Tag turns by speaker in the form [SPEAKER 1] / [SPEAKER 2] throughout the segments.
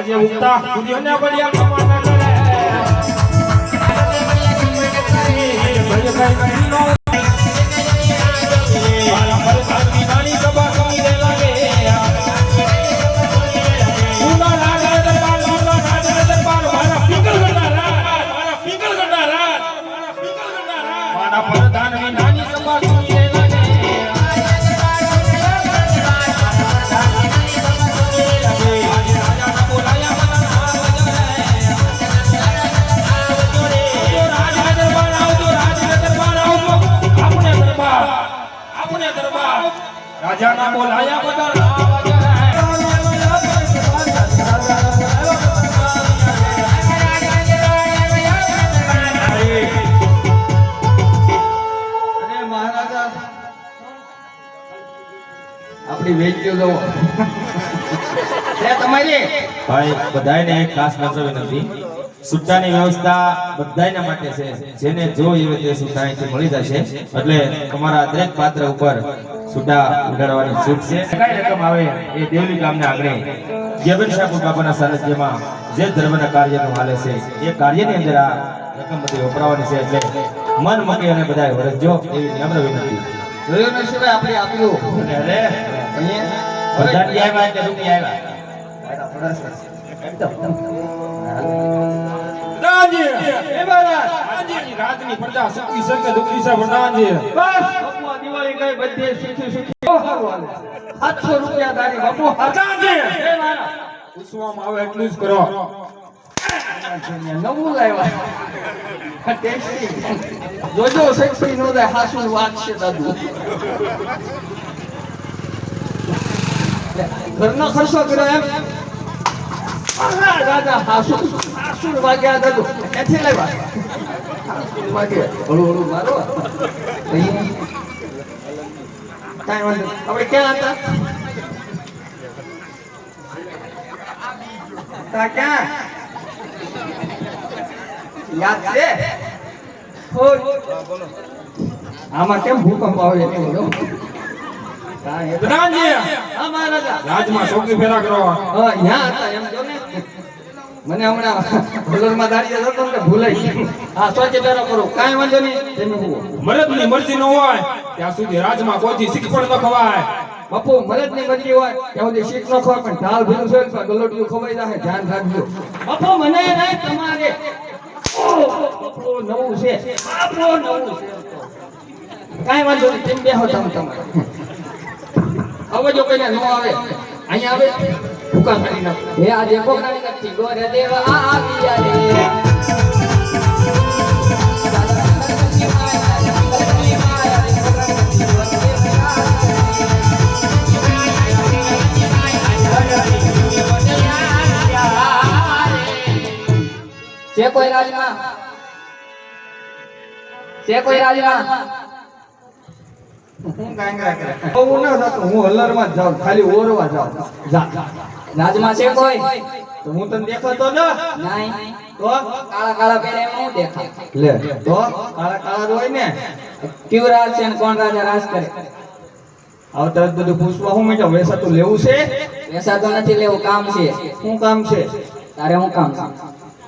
[SPEAKER 1] આજે ઉગતા સૂર્યને બળિયા કમાના કરે. રાજાના બોલાયા બધા
[SPEAKER 2] આપણી વેચ્યો દો તમારી?
[SPEAKER 1] ભાઈ બધાને ખાસ નચવી નથી. સુટ્ટાની વ્યવસ્થા બધાયના માટે છે. જેને જો એવી તે સુટ્ટા અહીંથી મળી જશે એટલે તમારા દરેક પાત્ર ઉપર સુટ્ટા ઉડાડવાની છૂટ છે. કઈ રકમ આવે એ દેવલી ગામને આંગણે જયબેન ઠાકોર બાબાના સાનિધ્યમાં જે ધર્મના કાર્યનું હાલે છે એ કાર્યની અંદર આ રકમ બધી વપરાવાની છે એટલે મન મૂકી અને બધાએ વરસજો એવી નમ્ર વિનંતી.
[SPEAKER 2] જોયું ને સિવાય આપણે આપ્યું
[SPEAKER 1] અરે. બધા આવ્યા કે આવ્યા? રાજની પ્રજા દુખી છે પ્રધાનજી
[SPEAKER 2] બસ! બધે સુખી સુખી સાતસો રૂપિયા તારી બાપુ
[SPEAKER 1] પ્રધાનજી છે પૂછવામાં આવે એટલું જ કરો.
[SPEAKER 2] નવું લાવ્યા. ટેસ્ટી. જોજો, સેક્સી નો દે હાસુ વાત છે દાદુ. ઘરનો ખર્ચો કર્યો એમ? દાદા, હાસુ. હાસુ વાગ્યા દાદુ. ક્યાંથી લાવ્યા? હાસુ વાગે. હળુ હળુ મારો. કાંઈ વાંધો આપણે ક્યાં હતા? તા ક્યાં? યાદ છે. આમાં કેમ ભૂકંપ આવે છે બોલો.
[SPEAKER 1] રાજમાં છોકરી ફેરા કરવા.
[SPEAKER 2] હા, ન્યા હતા એમ જો ને. મને હમણાં ભૂલોરમાં દાડી જતો ને ભૂલાઈ ગયું. હા સ્વચ્છ પેરો કરો. કાંઈ વાંધો નહીં તમે જુઓ.
[SPEAKER 1] મરદની મરજી ન હોય ત્યાં સુધી રાજમાં કોઈથી શીખ પણ ન ખવાય.
[SPEAKER 2] બાપુ મરદની મરજી હોય ત્યાં સુધી શીખ ન ખવાય પણ ઢાલ ભીલું છે તો ગલોટીઓ ખવાઈ જાય ધ્યાન રાખજો. બપુ મને નહીં તમારે નવું છે. બાપુ નવું છે. કાંઈ વાંધો નહીં તેમ બેહો તમે તમારે. હવે જો કોઈને ન આવે અહીંયા આવે. ભૂકા કરી નાખો. હે આજે કોકરાની નથી. ગોરે દેવ આવ્યા રે.
[SPEAKER 3] છે કોઈ રાજમાં? છે કોઈ રાજમાં?
[SPEAKER 2] હું ગાંગરા કરે હું ન થતો હું હલરમાં જ જાઉં. ખાલી ઓરવા જાઉં. જા.
[SPEAKER 3] રાજમાં છે કોઈ?
[SPEAKER 2] તો હું તને દેખાતો ન.
[SPEAKER 3] નહીં
[SPEAKER 2] તો?
[SPEAKER 3] કાળા કાળા પહેરે હું દેખા
[SPEAKER 2] લે તો? કાળા કાળા હોય ને?
[SPEAKER 3] ક્યુ રાજ છે કોણ રાજા રાજ કરે?
[SPEAKER 2] હવે તરત બધું પૂછવા હું મેં વેસા તો લેવું છે?
[SPEAKER 3] પૈસા તો નથી લેવું કામ છે.
[SPEAKER 2] શું કામ છે?
[SPEAKER 3] તારે હું કામ છે?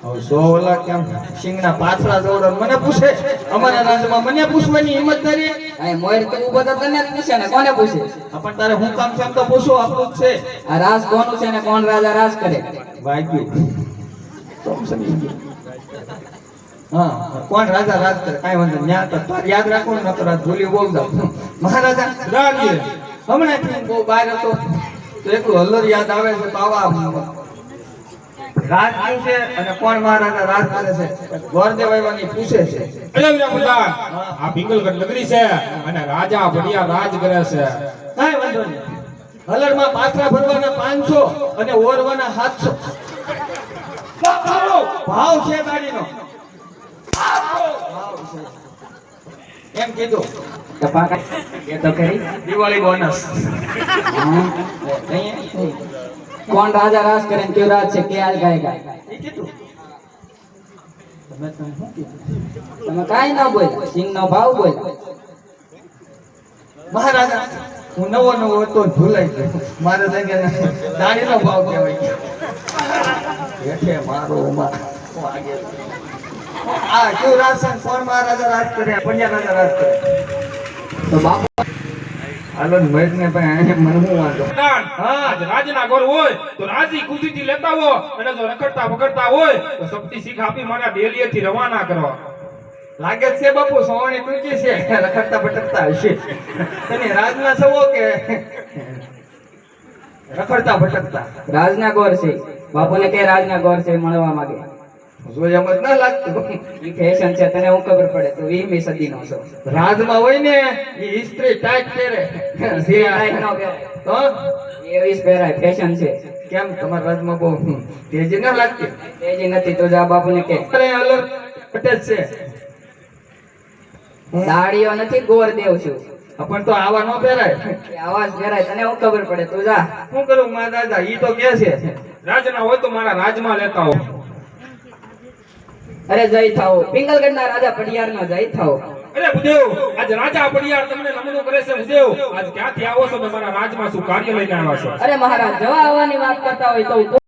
[SPEAKER 2] સો ઓલા કેમ સિંગના પાછલા જોડો મને પૂછે? અમારા રાજમાં મને પૂછવાની હિંમત કરી
[SPEAKER 3] અહીં મોર તો ઊભો તો તને પૂછે ને કોને પૂછે?
[SPEAKER 2] પણ તારે હું કામ છે એમ તો પૂછો આપણું જ છે.
[SPEAKER 3] આ રાજ કોનું છે ને કોણ રાજા રાજ કરે?
[SPEAKER 2] વાગ્યું. તો સમજી ગયો. હા કોણ રાજા રાજ કરે? કાંઈ વાંધો નહીં. ન્યા તો તારે યાદ રાખો ને તો આ ભૂલી બહુ જાવ મહારાજા
[SPEAKER 1] પ્રધાનજી
[SPEAKER 2] હમણાં થી બહુ બહાર હતો. તો એકલું હલ્લર યાદ આવે છે તો આવા રાજ શું છે અને કોણ મહારાજા રાજ કરે છે? ગોરદેવ આવ્યાની પૂછે છે.
[SPEAKER 1] એટલે વીરા પ્રધાન આ પિંગલગઢ નગરી છે અને રાજા ભડિયા રાજ કરે છે.
[SPEAKER 2] કાઈ વાંધો નહીં. હલરમાં પાથરા ભરવાના પાંચસો અને ઓરવાના સાતસો. ભાવ છે ગાડીનો. એમ કીધું.
[SPEAKER 3] એ તો ખરી
[SPEAKER 2] દિવાળી બોનસ.
[SPEAKER 3] કોણ રાજા રાજ કરે ને ક્યુ રાજ છે કે આજ ગાયગા
[SPEAKER 2] એ તમે
[SPEAKER 3] ના કાંઈ ન બોલ્યા સિંહ નો ભાવ બોલ
[SPEAKER 2] મહારાજા હું નવો નવો હતો ભૂલાઈ ગયો. મારે તો કે દાડીનો ભાવ કહેવાય. એટલે મારો ઉમા આ કેવું રાજ છે કોણ મહારાજા રાજ કરે પંડ્યા રાજા રાજ કરે
[SPEAKER 3] તો બાપુ
[SPEAKER 2] હાલો મહેશ ને ભાઈ મને હું વાંધો
[SPEAKER 1] દાન. રાજના ઘર હોય તો રાજી ખુશીથી લેતા હો. અને જો રખડતા વખડતા હોય તો સપટી શીખ આપી મારા ડેલીએથી રવાના કરો.
[SPEAKER 2] લાગે જ છે બાપુ સોવણી ટૂંકી છે. રખડતા ભટકતા હશે. રાજના સવો કે રખડતા ભટકતા?
[SPEAKER 3] રાજના ગોર છે. બાપુને કે રાજના ગોર છે મળવા માંગે?
[SPEAKER 2] એમ ના લાગતું.
[SPEAKER 3] ઈ ફેશન છે તને હું ખબર પડે તું વીસમી સદીનો છો.
[SPEAKER 2] રાજમાં હોય ને એ ઇસ્ત્રી ટાઈટ પહેરે.
[SPEAKER 3] જે ટાઈટ ન પહેરે.
[SPEAKER 2] તો
[SPEAKER 3] એવી જ પહેરાય ફેશન છે.
[SPEAKER 2] કેમ? તમારા રાજમાં બહુ તેજી ના લાગતી.
[SPEAKER 3] તેજી નથી તો જા બાપુને કે.
[SPEAKER 2] અરે અલગ અટેચ છે.
[SPEAKER 3] દાડીઓ નથી ગોર દેવ છું.
[SPEAKER 2] પણ તો આવા ન પહેરાય.
[SPEAKER 3] આવા આવાજ પહેરાય તને હું ખબર પડે તું જા.
[SPEAKER 2] શું કરું મા દાદા ઈ તો કે છે.
[SPEAKER 1] રાજના હોય તો મારા રાજમાં લેતા હો
[SPEAKER 3] અરે જય થાઓ. પિંગલગઢના રાજા પડિયારનો જય થાઓ.
[SPEAKER 1] અરે ભુદેવ આજ રાજા પડિયાર તમને નમણું કરે છે ભુદેવ આજ ક્યાંથી આવો છો? તમારા મારા રાજમાં શું કાર્ય લઈને આવ્યા છો?
[SPEAKER 3] અરે મહારાજ જવા આવવાની વાત કરતા હોય તો